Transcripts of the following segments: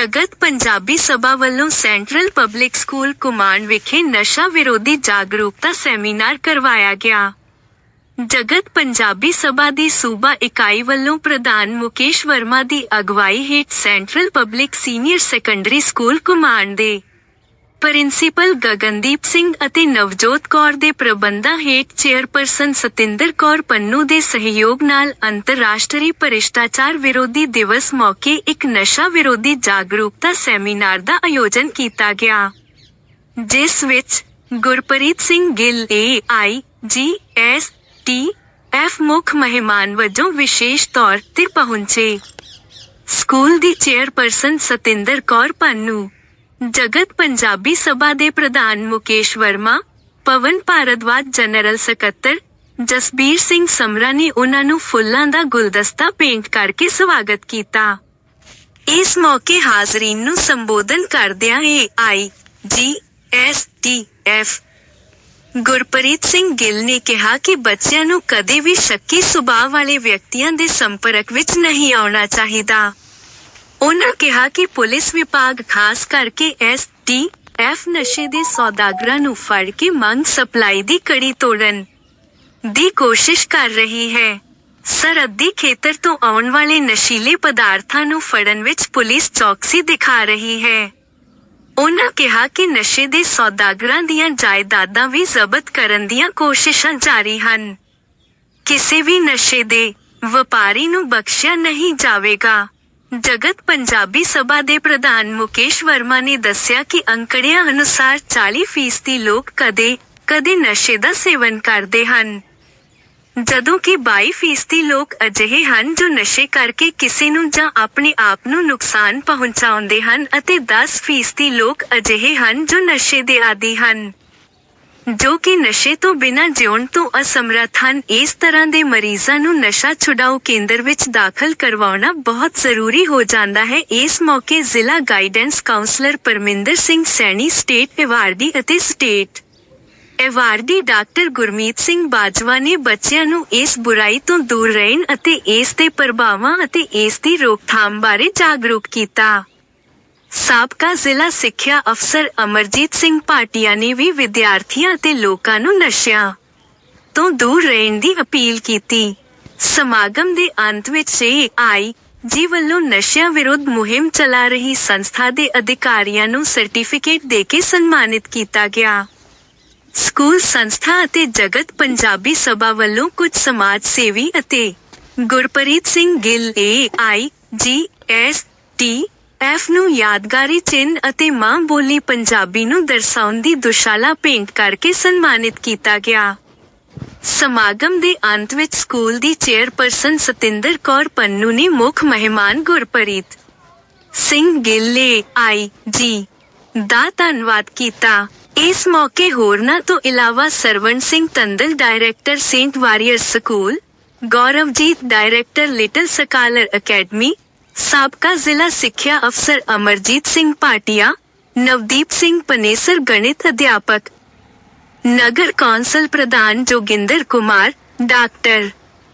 ਜਗਤ ਪੰਜਾਬੀ ਸਭਾ ਵੱਲੋਂ central public school ਕੁਮਾਨ ਵਿਖੇ ਨਸ਼ਾ ਵਿਰੋਧੀ ਜਾਗਰੂਕਤਾ ਸੈਮੀਨਾਰ ਕਰਵਾਇਆ ਗਿਆ। ਜਗਤ ਪੰਜਾਬੀ ਸਭਾ ਦੀ ਸੂਬਾ ਇਕਾਈ ਵੱਲੋਂ ਪ੍ਰਧਾਨ ਮੁਕੇਸ਼ ਵਰਮਾ ਦੀ ਅਗਵਾਈ ਹੇਠ central public senior secondary school Kuman ਦੇ ਪ੍ਰਿੰਸੀਪਲ ਗਗਨਦੀਪ ਸਿੰਘ ਅਤੇ ਨਵਜੋਤ ਕੌਰ ਦੇ ਪ੍ਰਬੰਧਾਂ ਹੇਠ ਚੇਅਰਪਰਸਨ ਸਤਿੰਦਰ ਕੌਰ ਪੰਨੂ ਦੇ ਸਹਿਯੋਗ ਨਾਲ ਅੰਤਰਰਾਸ਼ਟਰੀ ਭ੍ਰਿਸ਼ਟਾਚਾਰ ਵਿਰੋਧੀ ਦਿਵਸ ਮੌਕੇ ਇੱਕ ਨਸ਼ਾ ਵਿਰੋਧੀ ਜਾਗਰੂਕਤਾ ਸੈਮੀਨਾਰ ਦਾ ਆਯੋਜਨ ਕੀਤਾ ਗਿਆ, ਜਿਸ ਵਿੱਚ ਗੁਰਪ੍ਰੀਤ ਸਿੰਘ ਗਿੱਲ, ਏ I, G S T F ਮੁੱਖ ਮਹਿਮਾਨ ਵਜੋਂ ਵਿਸ਼ੇਸ਼ ਤੌਰ ਤੇ ਪਹੁੰਚੇ। ਸਕੂਲ ਦੀ ਚੇਅਰਪਰਸਨ ਸਤਿੰਦਰ ਕੌਰ ਪੰਨੂ ਜਗਤ ਪੰਜਾਬੀ ਸਭਾ ਦੇ ਪ੍ਰਧਾਨ ਮੁਕੇਸ਼ ਵਰਮਾ, ਪਵਨ ਭਾਰਦਵਾਜ ਜਨਰਲ ਸਕੱਤਰ ਜਸਬੀਰ ਸਿੰਘ ਸਮਰਾ ਨੇ ਉਹਨਾਂ ਨੂੰ ਫੁੱਲਾਂ ਦਾ ਗੁਲਦਸਤਾ ਪੇਂਟ ਕਰਕੇ ਸਵਾਗਤ ਕੀਤਾ। ਇਸ ਮੌਕੇ ਹਾਜ਼ਰੀਨ ਨੂੰ ਸੰਬੋਧਨ ਕਰਦਿਆਂ A I G S T F Gurpreet Singh Gill ਨੇ ਕਿਹਾ ਕਿ ਬੱਚਿਆਂ ਨੂੰ ਕਦੇ ਵੀ ਸ਼ੱਕੀ ਸੁਭਾਅ ਵਾਲੇ ਵਿਅਕਤੀਆਂ ਦੇ ਸੰਪਰਕ ਵਿੱਚ ਨਹੀਂ ਆਉਣਾ ਚਾਹੀਦਾ। ਉਹਨਾਂ ਕਿਹਾ ਕਿ ਪੁਲਿਸ ਵਿਭਾਗ ਖਾਸ ਕਰਕੇ ਐਸ ਟੀ ਐਫ ਨਸ਼ੇ ਦੇ ਸੌਦਾਗਰਾਂ ਨੂੰ ਫੜ ਕੇ ਮੰਗ ਸਪਲਾਈ ਦੀ ਕੜੀ ਤੋੜਨ ਦੀ ਕੋਸ਼ਿਸ਼ ਕਰ ਰਹੀ ਹੈ। ਸਰਹੱਦੀ ਖੇਤਰ ਤੋਂ ਆਉਣ ਵਾਲੇ ਨਸ਼ੀਲੇ ਪਦਾਰਥਾਂ ਨੂੰ ਫੜਨ ਵਿੱਚ ਪੁਲਿਸ ਚੌਕਸੀ ਦਿਖਾ ਰਹੀ ਹੈ। ਉਹਨਾਂ ਕਿਹਾ ਕਿ ਨਸ਼ੇ ਦੇ ਸੌਦਾਗਰਾਂ ਦੀਆਂ ਜਾਇਦਾਦਾਂ ਵੀ ਜ਼ਬਤ ਕਰਨ ਦੀਆਂ ਕੋਸ਼ਿਸ਼ਾਂ ਜਾਰੀ ਹਨ। ਕਿਸੇ ਵੀ ਨਸ਼ੇ ਦੇ ਵਪਾਰੀ ਨੂੰ ਬਖਸ਼ਿਆ ਨਹੀਂ ਜਾਵੇਗਾ। ਜਗਤ ਪੰਜਾਬੀ ਸਭਾ ਦੇ ਪ੍ਰਧਾਨ ਮੁਕੇਸ਼ ਵਰਮਾ ਨੇ ਦੱਸਿਆ ਕਿ ਅੰਕੜਿਆਂ ਅਨੁਸਾਰ 40% ਲੋਕ ਕਦੇ ਕਦੇ ਨਸ਼ੇ ਦਾ ਸੇਵਨ ਕਰਦੇ ਹਨ। ਜਦੋਂ ਕਿ 22% ਲੋਕ ਅਜਿਹੇ ਹਨ ਜੋ ਨਸ਼ੇ ਕਰਕੇ ਕਿਸੇ ਨੂੰ ਜਾਂ ਆਪਣੇ ਆਪ ਨੂੰ ਨੁਕਸਾਨ ਪਹੁੰਚਾਉਂਦੇ ਹਨ ਅਤੇ 10% ਲੋਕ ਅਜਿਹੇ ਹਨ ਜੋ ਨਸ਼ੇ ਦੇ ਆਦੀ ਹਨ। ਜੋ ਕਿ ਨਸ਼ੇ ਤੋਂ ਬਿਨਾਂ ਜਿਉਣ ਤੋਂ ਅਸਮਰੱਥ ਹਨ, ਇਸ ਤਰ੍ਹਾਂ ਦੇ ਮਰੀਜ਼ਾਂ ਨੂੰ ਨਸ਼ਾ ਛੁਡਾਊ ਕੇਂਦਰ ਵਿੱਚ ਦਾਖਲ ਕਰਵਾਉਣਾ ਬਹੁਤ ਜ਼ਰੂਰੀ ਹੋ ਜਾਂਦਾ ਹੈ। ਇਸ ਮੌਕੇ ਜ਼ਿਲ੍ਹਾ guidance counsellor Parminder Singh Saini, state awardee ਅਤੇ state awardee doctor Gurmeet Singh Bajwa ਨੇ ਬੱਚਿਆਂ ਨੂੰ ਇਸ ਬੁਰਾਈ ਤੋਂ ਦੂਰ ਰਹਿਣ ਅਤੇ ਇਸ ਦੇ ਪ੍ਰਭਾਵਾਂ ਅਤੇ ਇਸ ਦੀ ਰੋਕਥਾਮ ਬਾਰੇ ਜਾਗਰੂਕ ਕੀਤਾ। ਸਾਬਕਾ ਜ਼ਿਲ੍ਹਾ ਸਿੱਖਿਆ ਅਫਸਰ ਅਮਰਜੀਤ ਸਿੰਘ ਭਾਟੀਆ ਨੇ ਵੀ ਵਿਦਿਆਰਥੀਆਂ ਅਤੇ ਲੋਕਾਂ ਨੂੰ ਨਸ਼ਿਆਂ ਤੋਂ ਦੂਰ ਰਹਿਣ ਦੀ ਅਪੀਲ ਕੀਤੀ। ਸਮਾਗਮ ਦੇ ਅੰਤ ਵਿੱਚ ਆਈ, ਜੀ ਵੱਲੋਂ ਨਸ਼ਿਆਂ ਵਿਰੁੱਧ ਮੁਹਿੰਮ ਚਲਾ ਰਹੀ ਸੰਸਥਾ ਦੇ ਅਧਿਕਾਰੀਆਂ ਨੂੰ ਸਰਟੀਫਿਕੇਟ ਦੇ ਕੇ ਸਨਮਾਨਿਤ ਕੀਤਾ ਗਿਆ। ਸਕੂਲ ਸੰਸਥਾ ਅਤੇ ਜਗਤ ਪੰਜਾਬੀ ਸਭਾ ਵੱਲੋਂ ਕੁਝ ਸਮਾਜ ਸੇਵੀ ਅਤੇ ਗੁਰਪ੍ਰੀਤ ਸਿੰਘ ਗਿੱਲ, ਏ I, G, S, T F ਨੂੰ ਯਾਦਗਾਰੀ ਚਿੰਨ੍ਹ ਅਤੇ ਮਾਂ ਬੋਲੀ ਪੰਜਾਬੀ ਨੂੰ ਦਰਸਾਉਣ ਦੀ ਦੁਸ਼ਾਲਾ ਪੇਂਟ ਕਰਕੇ ਸਨਮਾਨਿਤ ਕੀਤਾ ਗਿਆ। ਸਮਾਗਮ ਦੇ ਅੰਤ ਵਿੱਚ ਸਕੂਲ ਦੀ ਚੇਅਰਪਰਸਨ ਸਤਿੰਦਰ ਕੌਰ ਪੰਨੂ ਨੇ ਮੁੱਖ ਮਹਿਮਾਨ ਗੁਰਪ੍ਰੀਤ ਸਿੰਘ ਗਿੱਲੇ ਆਈ ਜੀ ਦਾ ਧੰਨਵਾਦ ਕੀਤਾ। ਇਸ ਮੌਕੇ ਹੋਰਨਾਂ ਤੋਂ ਇਲਾਵਾ Sarvan Singh Tandal, director Saint Warrior School, Gauravjeet, director Little Scholar Academy ਸਾਬਕਾ ਜ਼ਿਲ੍ਹਾ ਸਿੱਖਿਆ ਅਫਸਰ ਅਮਰਜੀਤ ਸਿੰਘ ਭਾਟੀਆ ਨਵਦੀਪ ਸਿੰਘ ਪਨੇਸਰ ਗਣਿਤ ਅਧਿਆਪਕ ਨਗਰ ਕੌਂਸਲ ਪ੍ਰਧਾਨ Joginder Kumar doctor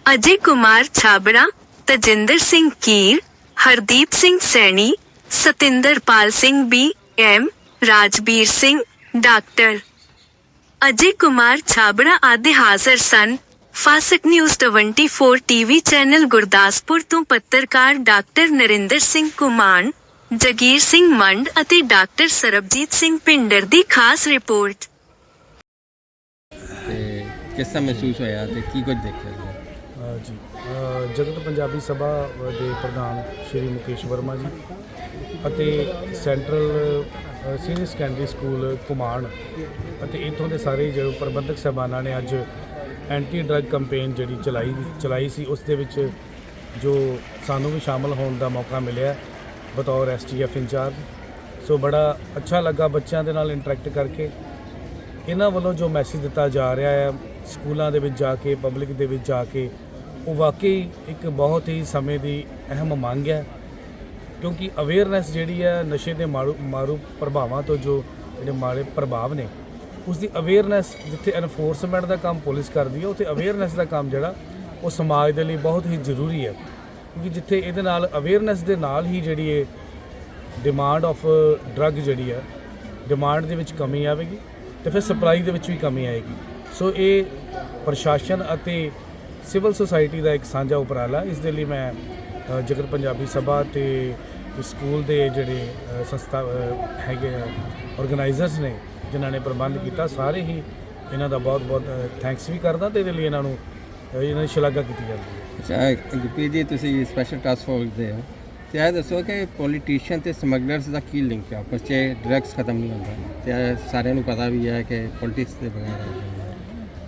Ajay Kumar Chhabra Tajinder Singh Keer Hardeep Singh Saini Satinderpal Singh B M Rajbir Singh doctor Ajay Kumar Chhabra ਆਦਿ ਹਾਜ਼ਰ ਸਨ Fast News 24 TV channel Gurdaspur ਤੋਂ ਪੱਤਰਕਾਰ ਡਾਕਟਰ ਨਰਿੰਦਰ ਸਿੰਘ ਕੁਮਾਨ ਜਗੀਰ ਸਿੰਘ ਮੰਡ ਅਤੇ ਡਾਕਟਰ ਸਰਬਜੀਤ ਸਿੰਘ ਪਿੰਡਰ ਦੀ ਖਾਸ ਰਿਪੋਰਟ ਤੇ ਕਿਸ ਤਰ੍ਹਾਂ ਮਹਿਸੂਸ ਹੋਇਆ ਤੇ ਕੀ ਕੁਝ ਦੇਖਿਆ ਤੁਸੀਂ? ਅ, ਜੀ ਅ, ਜਗਤ ਪੰਜਾਬੀ ਸਭਾ ਦੇ ਪ੍ਰਧਾਨ ਸ਼੍ਰੀ ਮੁਕੇਸ਼ ਵਰਮਾ ਜੀ ਅਤੇ central uh, senior secondary school Kuman ਅਤੇ ਇਥੋਂ ਦੇ ਸਾਰੇ ਜੋ ਪ੍ਰਬੰਧਕ ਸਹਿਬਾਨਾਂ ਨੇ ਅੱਜ ਐਂਟੀ ਡਰੱਗ ਕੈਂਪੇਨ ਜਿਹੜੀ ਚਲਾਈ ਚਲਾਈ ਸੀ, ਉਸ ਦੇ ਵਿੱਚ ਜੋ ਸਾਨੂੰ ਵੀ ਸ਼ਾਮਲ ਹੋਣ ਦਾ ਮੌਕਾ ਮਿਲਿਆ, ਬਤੌਰ ਐਸਟੀਐਫ ਇੰਚਾਰਜ। ਸੋ ਬੜਾ ਅੱਛਾ ਲੱਗਾ ਬੱਚਿਆਂ ਦੇ ਨਾਲ ਇੰਟਰੈਕਟ ਕਰਕੇ। ਇਹਨਾਂ ਵੱਲੋਂ ਜੋ ਮੈਸੇਜ ਦਿੱਤਾ ਜਾ ਰਿਹਾ ਹੈ, ਸਕੂਲਾਂ ਦੇ ਵਿੱਚ ਜਾ ਕੇ ਪਬਲਿਕ ਦੇ ਵਿੱਚ ਜਾ ਕੇ, ਉਹ ਵਾਕਈ ਇੱਕ ਬਹੁਤ ਹੀ ਸਮੇਂ ਦੀ ਅਹਿਮ ਮੰਗ ਹੈ। ਕਿਉਂਕਿ ਅਵੇਅਰਨੈਸ ਜਿਹੜੀ ਹੈ, ਨਸ਼ੇ ਦੇ ਮਾਰੂ ਮਾਰੂ ਪ੍ਰਭਾਵਾਂ ਤੋਂ ਜੋ ਜਿਹੜੇ ਮਾੜੇ ਪ੍ਰਭਾਵ ਨੇ ਉਸ ਦੀ ਅਵੇਅਰਨੈਸ ਜਿੱਥੇ ਐਨਫੋਰਸਮੈਂਟ ਦਾ ਕੰਮ ਪੁਲਿਸ ਕਰਦੀ ਹੈ ਉੱਥੇ ਅਵੇਅਰਨੈਸ ਦਾ ਕੰਮ ਜਿਹੜਾ ਉਹ ਸਮਾਜ ਦੇ ਲਈ ਬਹੁਤ ਹੀ ਜ਼ਰੂਰੀ ਹੈ। ਕਿਉਂਕਿ ਜਿੱਥੇ ਇਹਦੇ ਨਾਲ ਅਵੇਅਰਨੈਸ ਦੇ ਨਾਲ ਹੀ ਜਿਹੜੀ ਇਹ ਡਿਮਾਂਡ ਆਫ ਡਰੱਗ ਜਿਹੜੀ ਹੈ ਡਿਮਾਂਡ ਦੇ ਵਿੱਚ ਕਮੀ ਆਵੇਗੀ ਤੇ ਫਿਰ ਸਪਲਾਈ ਦੇ ਵਿੱਚ ਵੀ ਕਮੀ ਆਏਗੀ। ਸੋ ਇਹ ਪ੍ਰਸ਼ਾਸਨ ਅਤੇ ਸਿਵਲ ਸੁਸਾਇਟੀ ਦਾ ਇੱਕ ਸਾਂਝਾ ਉਪਰਾਲਾ ਇਸ ਦੇ ਲਈ ਮੈਂ ਅ, ਜਗਤ ਪੰਜਾਬੀ ਸਭਾ ਤੇ ਸਕੂਲ ਦੇ ਜਿਹੜੇ ਸੰਸਥਾ ਅ, ਹੈਗੇ ਆਰਗੇਨਾਈਜ਼ਰਸ ਨੇ ਜਿਨ੍ਹਾਂ ਨੇ ਪ੍ਰਬੰਧ ਕੀਤਾ ਸਾਰੇ ਹੀ ਇਹਨਾਂ ਦਾ ਬਹੁਤ ਬਹੁਤ ਥੈਂਕਸ ਵੀ ਕਰਦਾ ਤੇ ਇਹਦੇ ਲਈ ਇਹਨਾਂ ਨੂੰ ਇਹਨਾਂ ਦੀ ਸ਼ਲਾਘਾ ਕੀਤੀ ਜਾਂਦੀ ਹੈ। ਅੱਛਾ ਗੁਰਪ੍ਰੀਤ ਜੀ ਤੁਸੀਂ ਸਪੈਸ਼ਲ ਟਾਸਕ ਫੋਰਸ ਦੇ ਹੋ। ਤੇ ਇਹ ਦੱਸੋ ਕਿ ਪੋਲੀਟੀਸ਼ੀਅਨ ਤੇ ਸਮਗਲਰਸ ਦਾ ਕੀ ਲਿੰਕ ਹੈ ਆਪਸ 'ਚ ਡਰੱਗਸ ਖਤਮ ਨਹੀਂ ਹੁੰਦਾ। ਤੇ ਸਾਰਿਆਂ ਨੂੰ ਪਤਾ ਵੀ ਹੈ ਕਿ ਪੋਲਿਟਿਕਸ ਦੇ ਬਗੈਰ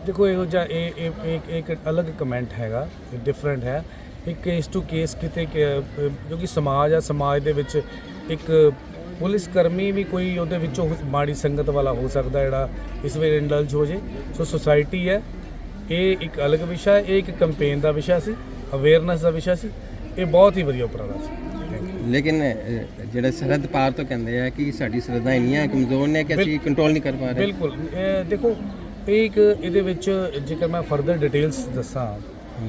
ਦੇਖੋ ਇਹੋ ਜਿਹਾ ਇਹ ਇਹ ਇੱਕ ਇੱਕ ਅਲੱਗ ਕਮੈਂਟ ਹੈਗਾ ਡਿਫਰੈਂਟ ਹੈ। ਇੱਕ ਕੇਸ ਟੂ ਕੇਸ ਕਿਤੇ ਕਿ, ਅ, ਕਿਉਂਕਿ ਸਮਾਜ ਆ ਸਮਾਜ ਦੇ ਵਿੱਚ ਇੱਕ ਪੁਲਿਸ ਕਰਮੀ ਵੀ ਕੋਈ ਉਹਦੇ ਵਿੱਚੋਂ ਮਾੜੀ ਸੰਗਤ ਵਾਲਾ ਹੋ ਸਕਦਾ ਜਿਹੜਾ ਇਸ ਵੇਲੇ ਇੰਡਲਜ ਹੋ ਜੇ। ਸੋ ਸੁਸਾਇਟੀ ਹੈ। ਇਹ ਇੱਕ ਅਲੱਗ ਵਿਸ਼ਾ ਹੈ। ਇਹ ਇੱਕ ਕੈਂਪੇਨ ਦਾ ਵਿਸ਼ਾ ਸੀ। ਅਵੇਅਰਨੈਸ ਦਾ ਵਿਸ਼ਾ ਸੀ। ਇਹ ਬਹੁਤ ਹੀ ਵਧੀਆ ਉਪਰਾਲਾ ਸੀ. ਲੇਕਿਨ ਜਿਹੜੇ ਸਰਹੱਦ ਪਾਰ ਤੋਂ ਕਹਿੰਦੇ ਆ ਕਿ ਸਾਡੀ ਸਰਹੱਦਾਂ ਇੰਨੀਆਂ ਕਮਜ਼ੋਰ ਨੇ ਕਿ ਅਸੀਂ ਕੰਟਰੋਲ ਨਹੀਂ ਕਰ ਪਾ ਰਹੇ। ਬਿਲਕੁਲ। ਦੇਖੋ ਇਹ ਇੱਕ ਇਹਦੇ ਵਿੱਚ ਜੇਕਰ ਮੈਂ ਫਰਦਰ ਡਿਟੇਲਸ ਦੱਸਾਂ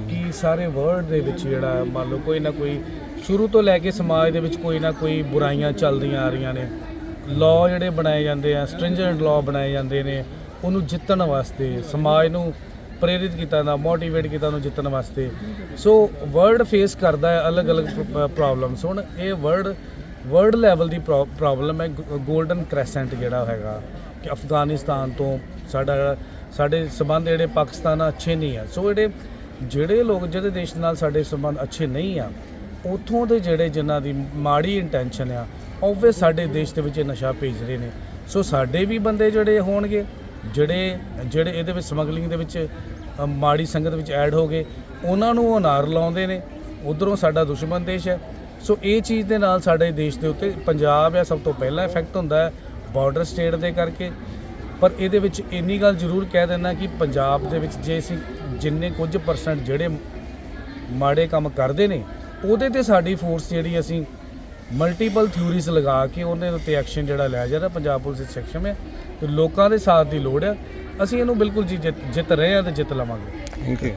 ਕਿ ਸਾਰੇ ਵਰਲਡ ਦੇ ਵਿੱਚ ਜਿਹੜਾ ਮੰਨ ਲਓ ਕੋਈ ਨਾ ਕੋਈ ਸ਼ੁਰੂ ਤੋਂ ਲੈ ਕੇ ਸਮਾਜ ਦੇ ਵਿੱਚ ਕੋਈ ਨਾ ਕੋਈ ਬੁਰਾਈਆਂ ਚੱਲਦੀਆਂ ਆ ਰਹੀਆਂ ਨੇ। ਲਾਅ ਜਿਹੜੇ ਬਣਾਏ ਜਾਂਦੇ ਆ ਸਟ੍ਰਿੰਜੈਂਟ ਲਾਅ ਬਣਾਏ ਜਾਂਦੇ ਨੇ, ਉਹਨੂੰ ਜਿੱਤਣ ਵਾਸਤੇ, ਸਮਾਜ ਨੂੰ ਪ੍ਰੇਰਿਤ ਕੀਤਾ ਨਾ ਮੋਟੀਵੇਟ ਕੀਤਾ ਉਹਨੂੰ ਜਿੱਤਣ ਵਾਸਤੇ। ਸੋ ਵਰਲਡ ਫੇਸ ਕਰਦਾ ਹੈ ਅਲੱਗ-ਅਲੱਗ ਪ੍ਰੋਬਲਮਸ ਹੁਣ ਇਹ ਵਰਲਡ ਵਰਲਡ ਲੈਵਲ ਦੀ ਪ੍ਰੋਬਲਮ ਹੈ 골ਡਨ ਕ੍ਰੈਸੈਂਟ ਜਿਹੜਾ ਹੈਗਾ ਕਿ ਅਫਗਾਨਿਸਤਾਨ ਤੋਂ ਸਾਡਾ, ਸਾਡੇ ਸਬੰਧ ਜਿਹੜੇ ਪਾਕਿਸਤਾਨ ਨਾਲ ਅੱਛੇ ਨਹੀਂ ਆ। ਸੋ ਜਿਹੜੇ ਜਿਹੜੇ ਲੋਕ ਜਿਹੜੇ ਦੇਸ਼ ਨਾਲ ਸਾਡੇ ਸੰਬੰਧ ਅੱਛੇ ਨਹੀਂ ਆ, ਉਥੋਂ ਦੇ ਜਿਹੜੇ ਜਿਨ੍ਹਾਂ ਦੀ ਮਾੜੀ ਇੰਟੈਂਸ਼ਨ ਆ ਓਬਵੀਅਸ ਸਾਡੇ ਦੇਸ਼ ਦੇ ਵਿੱਚ ਇਹ ਨਸ਼ਾ ਭੇਜ ਰਹੇ ਨੇ। ਸੋ ਸਾਡੇ ਵੀ ਬੰਦੇ ਜਿਹੜੇ ਹੋਣਗੇ, ਜਿਹੜੇ ਜਿਹੜੇ ਇਹਦੇ ਵਿੱਚ ਸਮਗਲਿੰਗ ਦੇ ਵਿੱਚ ਮਾੜੀ ਸੰਗਤ ਵਿੱਚ ਐਡ ਹੋ ਗਏ, ਉਹਨਾਂ ਨੂੰ ਉਹ ਨਾਰ ਲਾਉਂਦੇ ਨੇ, ਉਧਰੋਂ ਸਾਡਾ ਦੁਸ਼ਮਣ ਦੇਸ਼ ਹੈ। ਸੋ ਇਹ ਚੀਜ਼ ਦੇ ਨਾਲ ਸਾਡੇ ਦੇਸ਼ ਦੇ ਉੱਤੇ ਪੰਜਾਬ ਆ, ਸਭ ਤੋਂ ਪਹਿਲਾਂ ਇਫੈਕਟ ਹੁੰਦਾ ਹੈ ਬਾਰਡਰ ਸਟੇਟ ਦੇ ਕਰਕੇ। ਪਰ ਇਹਦੇ ਵਿੱਚ ਇੰਨੀ ਗੱਲ ਜ਼ਰੂਰ ਕਹਿ ਦਿੰਦਾ ਕਿ ਪੰਜਾਬ ਦੇ ਵਿੱਚ ਜੇ ਅਸੀਂ ਜਿੰਨੇ ਕੁਝ ਪਰਸੈਂਟ ਜਿਹੜੇ ਮਾੜੇ ਕੰਮ ਕਰਦੇ ਨੇ, ਉਹਦੇ ਤੇ ਸਾਡੀ ਫੋਰਸ ਜਿਹੜੀ ਅਸੀਂ ਮਲਟੀਪਲ ਥਿਊਰੀਜ਼ ਲਗਾ ਕੇ ਉਹਦੇ ਉੱਤੇ ਐਕਸ਼ਨ ਜਿਹੜਾ ਲਿਆ ਜਾ ਰਿਹਾ, ਪੰਜਾਬ ਪੁਲਿਸ ਵਿੱਚ ਸੈਕਸ਼ਨ ਹੈ ਤੇ ਲੋਕਾਂ ਦੇ ਸਾਥ ਦੀ ਲੋੜ ਹੈ। ਅਸੀਂ ਇਹਨੂੰ ਬਿਲਕੁਲ ਜੀ ਜਿੱਤ ਜਿੱਤ ਰਹੇ ਹਾਂ ਤੇ ਜਿੱਤ ਲਵਾਂਗੇ। Thank you